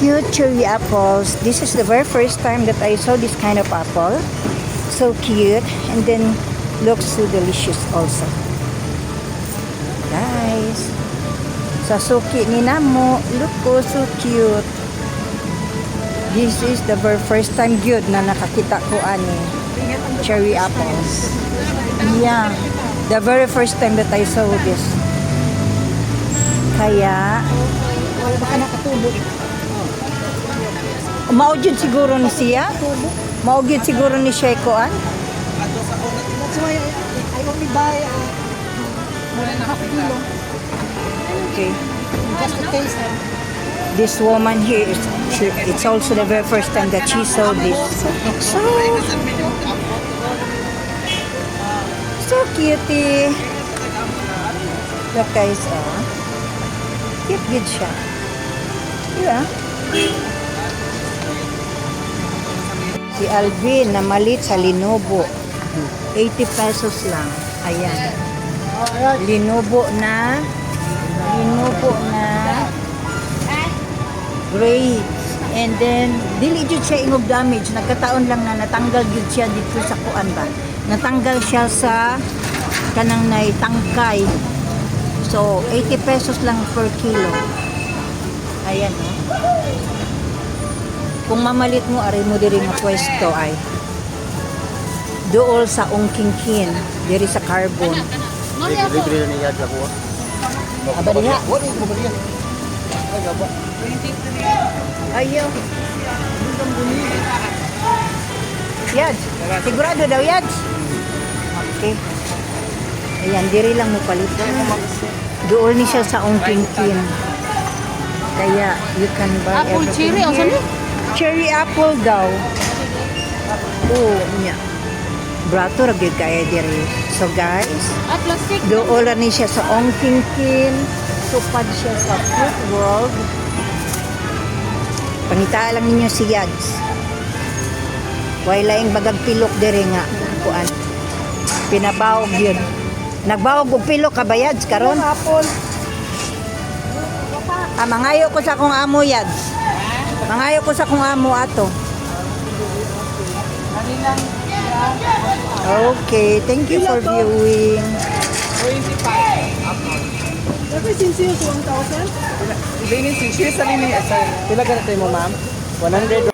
cute cherry apples. This is the very first time that I saw this kind of apple. So cute. And then looks so delicious also. Guys. Sa suki ni Namo. Look ko, so cute. This is the very first time good na nakakita ko ani cherry apples. Yeah. The very first time that I saw this. Kaya, wala ba ka Maujud siguro ni siya? Maujud siguro ni siya kuan? That's why I, only buy uh, half kilo Okay. just to taste. This woman here, is, she, it's also the very first time that she saw this. So, so cutie. Look guys, oh. Cute good siya. Diba? Si Alvin na malit sa Linobo. 80 pesos lang. Ayan. Linobo na Linobo na grades. And then, dili jud siya ingog damage. Nagkataon lang na natanggal jud siya dito sa kuan ba. Natanggal siya sa kanang nay tangkay. So, 80 pesos lang per kilo. Ayan, oh. Kung mamalit mo, ari mo diri nga pwesto ay dool sa ungkingkin, diri sa carbon. Libre na niya ako. Aba niya? Ayaw. Yads. Sigurado daw, Yads. Okay. Ayan, diri lang mo palit. Doon ni siya sa ongkingkin. Kaya, you can buy Apple everything cherry, ang here. Cherry apple daw. Oo, niya. Brato, ragid kaya diri. So guys, Ah, plastic. doon ni siya sa ongkingkin. Tupad siya sa fruit world. Pangita lang ninyo si Yads. Way laing bagag pilok diri nga kuan. Pinabawog yun. Nagbawog og pilok ka ba Yads karon? Apple. Ah, mangayo ko sa kong amo Yads. Mangayo ko sa kong amo ato. Okay, thank you for viewing. Dapat sincere to 1,000? Iba yung sincere sa rin niya. Pila ka na tayo mo, ma'am? 100